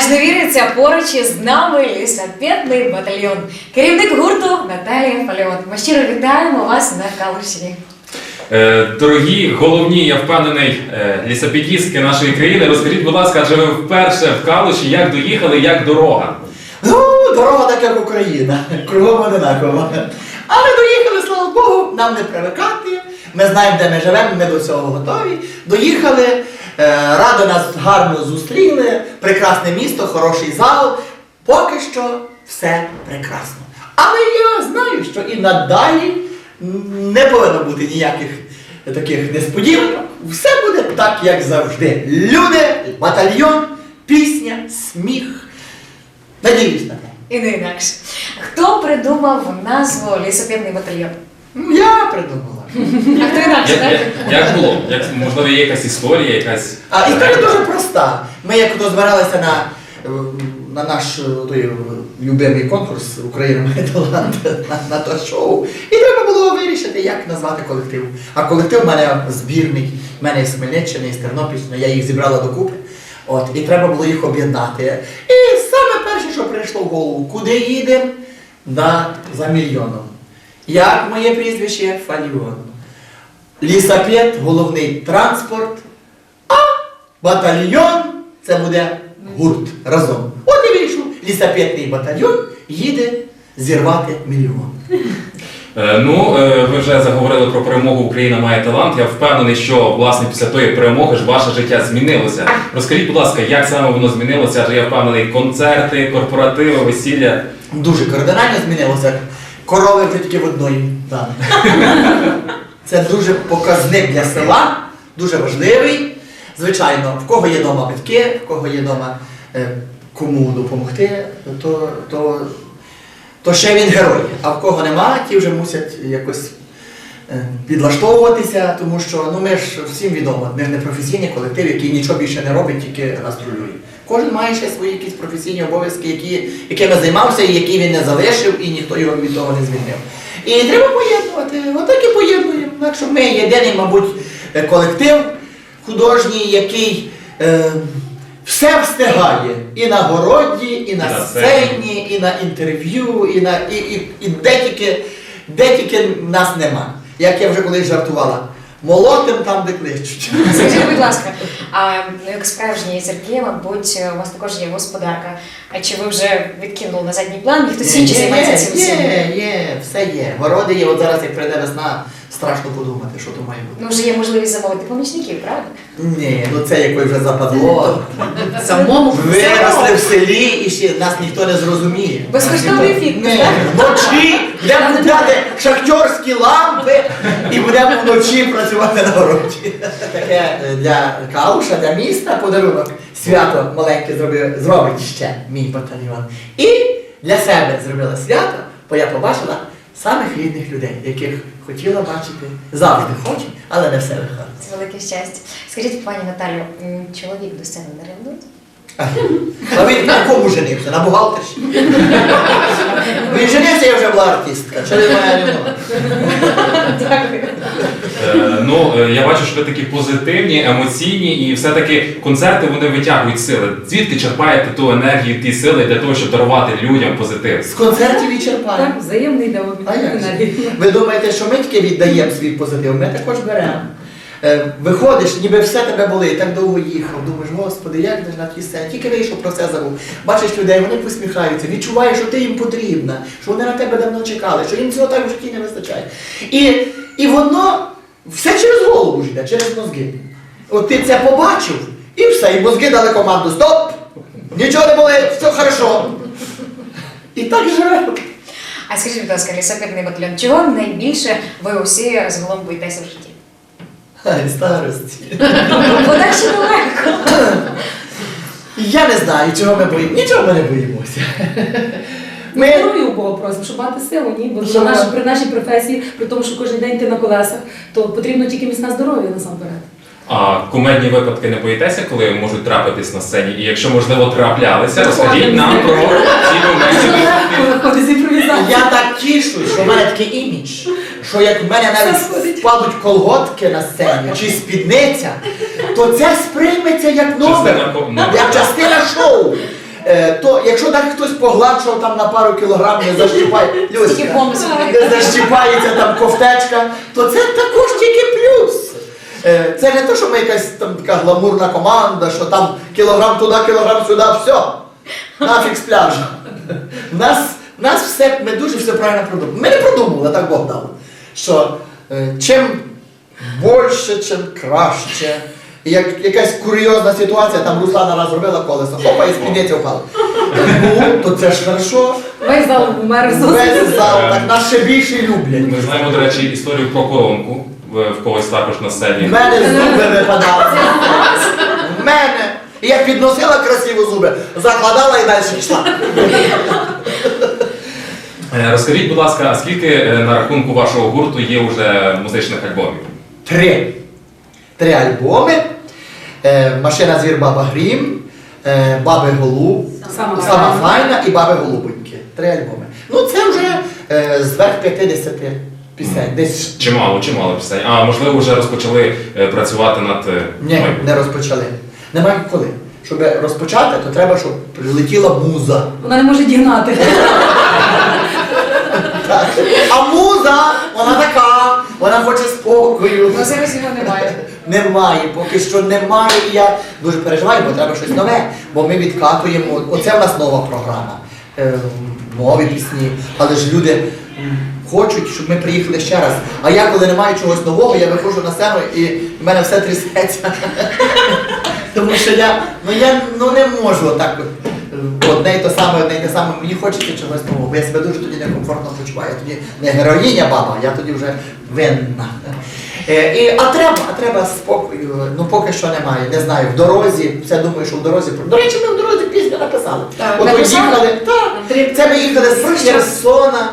Аж не віриться поруч із нами лісопетний батальйон. Керівник гурту Наталія Фальон. Ми щиро вітаємо вас на Калушині. Е, Дорогі, головні, я впевнений, е, лісопедістки нашої країни, розкажіть, будь ласка, адже ви вперше в Калуші, як доїхали, як дорога? Ну, дорога так, як Україна, кругом одинакова. Але доїхали, слава Богу, нам не привикати. Ми знаємо, де ми живемо, ми до цього готові. Доїхали, е, радо нас гарно зустріли, прекрасне місто, хороший зал. Поки що все прекрасно. Але я знаю, що і надалі не повинно бути ніяких таких несподіванок. Все буде так, як завжди. Люди, батальйон, пісня, сміх. Надіюсь на те. І не інакше. Хто придумав назву лісопетний батальйон? Ну, Я придумала. А хто інакше, Як, як, так? як було? Як, можливо, є якась історія, якась. А історія дуже проста. Ми як то збиралися на, е, на наш е, той е, любимий конкурс Україна має талант на, на то шоу. І треба було вирішити, як назвати колектив. А колектив в мене збірний, в мене з Хмельниччини, і з Тернопільщини, я їх зібрала докупи. От, і треба було їх об'єднати. І саме перше, що прийшло в голову, куди їдемо? Да, за мільйоном. Як моє прізвище Фаліон. Лісапет, головний транспорт, а батальйон це буде гурт разом. От і вийшов. Лісапетний батальйон їде зірвати мільйон. Е, Ну, е, ви вже заговорили про перемогу Україна має талант. Я впевнений, що власне після тої перемоги ж ваше життя змінилося. Розкажіть, будь ласка, як саме воно змінилося? Адже я впевнений, концерти, корпоративи, весілля. Дуже кардинально змінилося. Корови вже тільки в одної. Це дуже показник для села, дуже важливий. Звичайно, в кого є вдома батьки, в кого є вдома е, кому допомогти, то, то, то ще він герой. А в кого нема, ті вже мусять якось е, підлаштовуватися, тому що ну, ми ж всім відомо, ми ж не професійний колектив, який нічого більше не робить, тільки гастролює. Кожен має ще свої якісь професійні обов'язки, які, якими займався і які він не залишив, і ніхто його від того не звільнив. І треба поєднувати. Отак і поєднуємо. Так що ми єдиний, мабуть, е, колектив художній, який е, все встигає. І на городі, і на На сцені, і на інтерв'ю, і, на, і, і, і де, тільки, де тільки нас нема. Як я вже колись жартувала. Молотим там, де кличуть. Скажіть, будь ласка, а ну, як справжній Сергій, мабуть, у вас також є господарка. А чи ви вже відкинули на задній план, і хтось інший займається цим? Є, є, все є. Городи є. От зараз, як прийде весна, страшно подумати, що то має бути. Ну, вже є можливість замовити помічників, правда? Ні, ну це якось вже западло. Самому Виросли в селі і ще нас ніхто не зрозуміє. Безкоштовний Ні. Вночі будемо купляти шахтерські лампи і будемо вночі працювати на городі. Таке е, для Калуша, для міста подарунок. Свято маленьке зробив, зробить ще мій батальйон. І для себе зробила свято, бо я побачила самих рідних людей, яких хотіла бачити, завжди хочу, але не все виходить. Це велике щастя. Скажіть, пані Наталю, м, чоловік до сцени не ревнує? А він на кому женився? На бухгалтерші? Він женився, я вже була артистка. Що не моя любов? Е, Ну, е, я бачу, що ви такі позитивні, емоційні, і все-таки концерти вони витягують сили. Звідки черпаєте ту енергію, ті сили для того, щоб дарувати людям позитив? З концертів і черпаємо. Так, взаємний А як же? Ви думаєте, що ми тільки віддаємо свій позитив? Ми також беремо. Е, Виходиш, ніби все тебе болить, так довго їхав. Думаєш, господи, як же на тій сцені? Тільки вийшов про це забув. Бачиш людей, вони посміхаються, відчуваєш, що ти їм потрібна, що вони на тебе давно чекали, що їм цього так в житті не вистачає. І, і воно все через голову ж йде, через мозги. От ти це побачив, і все, і мозги дали команду Стоп! Нічого не болить, все хорошо. І так живемо. А скажіть, будь ласка, лісопетний батальйон, чого найбільше ви усі загалом боїтеся в житті? Ай, старості. Бо так ще далеко. Я не знаю, чого ми боїмося. Нічого ми не боїмося. Ми здоров'я у Бога просимо, щоб мати силу, ні? Бо Щоб на наш, при нашій професії, при тому, що кожен день ти на колесах, то потрібно тільки міцне здоров'я насамперед. А кумедні випадки не боїтеся, коли можуть трапитись на сцені? І якщо можливо траплялися, розкажіть нам про ці з імпровізації. я так тішусь, що в мене такий імідж, що як в мене навіть впадуть колготки на сцені чи спідниця, то це сприйметься як номер, як частина шоу. Е, то якщо так хтось погладшав там на пару кілограм, не защіпає, не защіпається там ковтечка, то це також тільки плюс. Е, Це не те, що ми якась там така гламурна команда, що там кілограм туди, кілограм сюди, все. Нафіг з пляжа. У нас, нас все, ми дуже все правильно продумали. Ми не продумали, так Бог дав. Що е, чим більше, чим краще. І як якась курйозна ситуація, там Руслана раз робила колесо, хопа, і спідниця впала. Ну, то це ж хорошо. Весь зал умер Весь зал, так нас ще більше люблять. Ми знаємо, до речі, історію про коронку в, в когось також на В сцені. мене зуби випадали. В мене. І я підносила красиво зуби, закладала і далі йшла. Е, Розкажіть, будь ласка, а скільки е, на рахунку вашого гурту є вже музичних альбомів? Три. Три альбоми. Е, Машина звір Баба Грім, Баби Голуб, Сама Сама файна. і Баби Голубоньки. Три альбоми. Ну це вже зверх 50 пісень. Десь Чимало, чимало пісень. А можливо, вже розпочали працювати над ні, не розпочали. Немає коли. Щоб розпочати, то треба, щоб прилетіла муза. Вона не може дігнати. Так. Вона така, вона хоче спокою. Ну зараз його немає. Немає, поки що немає. І я дуже переживаю, бо треба щось нове. Бо ми відкатуємо. Оце в нас нова програма. Е, нові пісні. Але ж люди хочуть, щоб ми приїхали ще раз. А я, коли не маю чогось нового, я виходжу на сцену і в мене все трясеться. Тому що я, ну я ну, не можу так. Одне й те саме, одне й те саме, мені хочеться чогось нового, бо я себе дуже тоді некомфортно почуваю. Я тоді не героїня баба, я тоді вже винна. Е, і, а треба, а треба спокою. Ну поки що немає. Не знаю, в дорозі, все думаю, що в дорозі. До речі, ми в дорозі пісню написали. Так, От ми їхали, так, це ми їхали з Херсона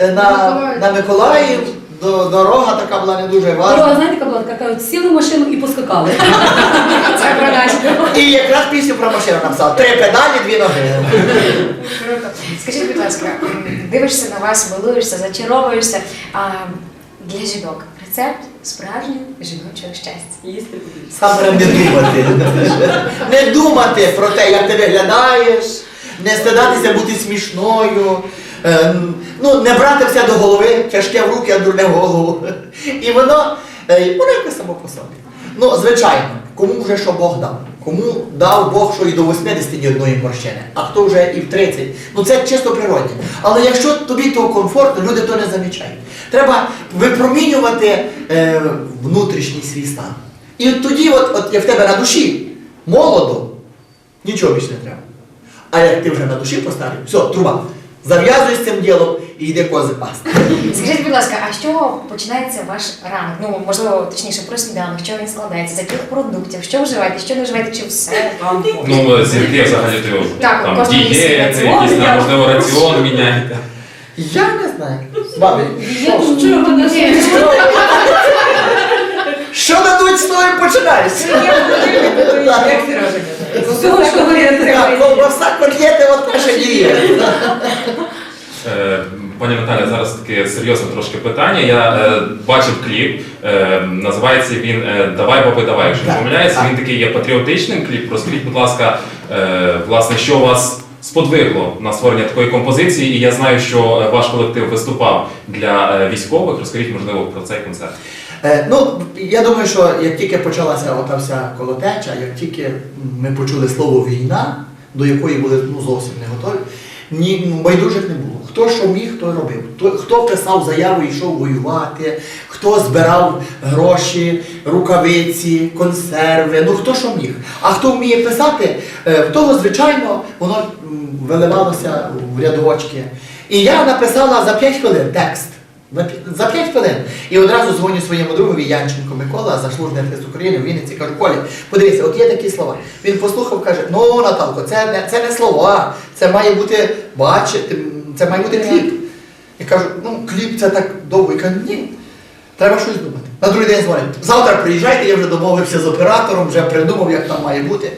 на, на Миколаїв. До, дорога така була не дуже Дорога, важна. знаєте, яка була така, кажуть, сіли в машину і поскакали. Це про. І якраз пісню про машину написав. Три педалі, дві ноги. Круто. Скажіть, будь ласка, м, дивишся на вас, милуєшся, зачаровуєшся. А для жінок рецепт справжнього жіночого щастя. Їсти Саме не думати. Не думати про те, як ти виглядаєш, не стидатися бути смішною. Е, Ну, не брати все до голови, тяжке в руки, а дурне в голову. І воно, е, воно якось само по собі. Ну, звичайно, кому вже що Бог дав. Кому дав Бог, що і до 80 ні одної морщини, а хто вже і в 30. Ну це чисто природне. Але якщо тобі того комфортно, люди то не замічають. Треба випромінювати е, внутрішній свій стан. І от тоді, от, от як в тебе на душі молодо, нічого більше не треба. А як ти вже на душі постарів, все, труба. Зав'язуй з цим ділом і йди кози пасти. Скажіть, будь ласка, а з чого починається ваш ранок? Ну, можливо, точніше, про сніданок, що він складається, з яких продуктів, що вживаєте, що не вживаєте, чи все? Ну, зірки взагалі ти Так, там дієти, раціон якісь там, можливо, раціон міняєте. Я не знаю. Бабі, Я що вона що дадуть, з того і починаєш. Всього, що говорити. Так, Ковбаса, котлети, от наша діє. Е, Пані Наталя, зараз таке серйозне трошки питання. Я е, бачив кліп, е, називається він е, Давай, баби, давай. Якщо не Так, помиляюся, так. він такий є патріотичним кліп. Розкажіть, будь ласка, е, власне, що вас сподвигло на створення такої композиції? І я знаю, що е, ваш колектив виступав для військових. Розкажіть, можливо, про цей концерт. Е, ну, я думаю, що як тільки почалася ота вся колотеча, як тільки ми почули слово війна, до якої були ну, зовсім не готові, ні байдужих не було. Хто що міг, той робив. Хто, хто писав заяву йшов воювати, хто збирав гроші, рукавиці, консерви, ну хто що міг. А хто вміє писати, е, в того, звичайно, воно виливалося в рядочки. І я написала за 5 хвилин текст. За 5 хвилин. І одразу дзвоню своєму другові Янченко Микола, заслужений артист України в Вінниці, кажу, Коля, подивися, от є такі слова. Він послухав, каже, ну Наталко, це не, це не слова, це має бути бачити, це має бути кліп. Я кажу, ну кліп це так довго. Я кажу, ні. Треба щось думати. На другий день дзвонять. Завтра приїжджайте, я вже домовився з оператором, вже придумав, як там має бути.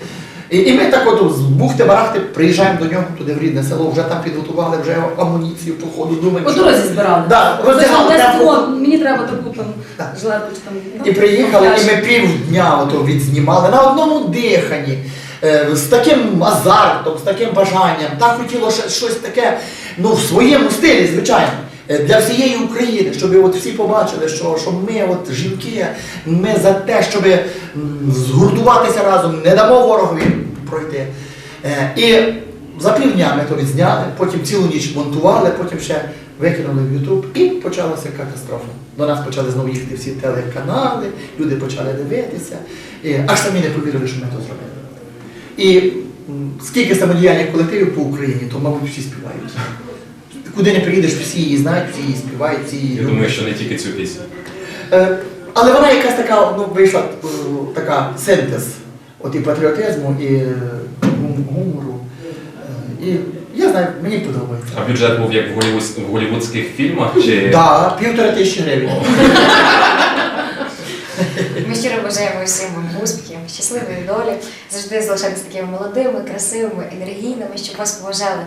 І, і ми так от з бухти-барахти приїжджаємо до нього туди в рідне село, вже там підготували вже амуніцію по ходу, думаємо. По дорозі збирали. Да, роздягали прямо. Мені треба таку там Так. жилетку там. ну, І приїхали, і ми півдня ото відзнімали на одному диханні. е, з таким азартом, з таким бажанням. Так хотіло щось таке, ну, в своєму стилі, звичайно. Е, Для всієї України, щоб от всі побачили, що, що ми, от жінки, ми за те, щоб згуртуватися разом, не дамо ворогові пройти. Е, І за півдня ми то відзняли, потім цілу ніч монтували, потім ще викинули в Ютуб і почалася катастрофа. До нас почали знову їхати всі телеканали, люди почали дивитися, і аж самі не повірили, що ми то зробили. І скільки самодіяльних колективів по Україні, то, мабуть, всі співають. Куди не приїдеш, всі її знають, всі її співають, всі її Я люблять. думаю, що не тільки цю пісню. Е, Але вона якась така, ну, вийшла е, така синтез от і патріотизму, і е, гум- гумору. Е, І я знаю, мені подобається. А бюджет був як в, голівудських фільмах? Чи... Так, півтора тисячі гривень. Ми щиро бажаємо всім вам успіхів, щасливої долі, завжди залишатися такими молодими, красивими, енергійними, щоб вас поважали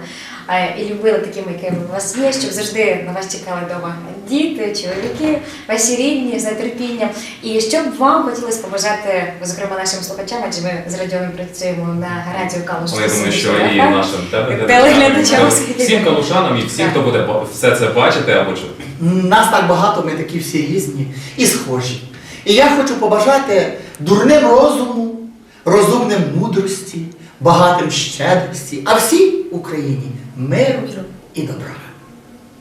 і любили такими, якими у вас є, щоб завжди на вас чекали вдома діти, чоловіки, ваші рідні з нетерпінням. І щоб вам хотілося побажати, зокрема нашим слухачам, адже ми з радіоном працюємо на радіо Калуш. Я думаю, що і нашим телеглядачам, ну, всім калушанам і всім, хто буде все це бачити або чути. Нас так багато, ми такі всі різні і схожі. І я хочу побажати дурним розуму, розумним мудрості, багатим щедрості, а всій Україні миру і добра.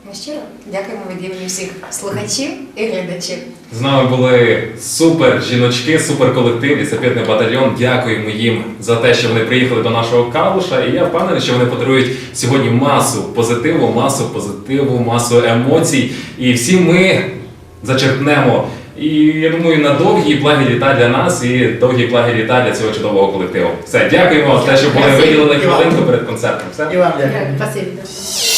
Ми щиро дякуємо від імені всіх слухачів і глядачів. З нами були супер жіночки, супер колектив, лісопітний батальйон. Дякуємо їм за те, що вони приїхали до нашого калуша. І я впевнений, що вони подарують сьогодні масу позитиву, масу позитиву, масу емоцій. І всі ми зачерпнемо. І я думаю, на довгі і благі літа для нас і довгі і благі літа для цього чудового колективу. Все, дякуємо за те, що були виділені хвилинку перед концертом. Все. І вам дякую. Спасибі.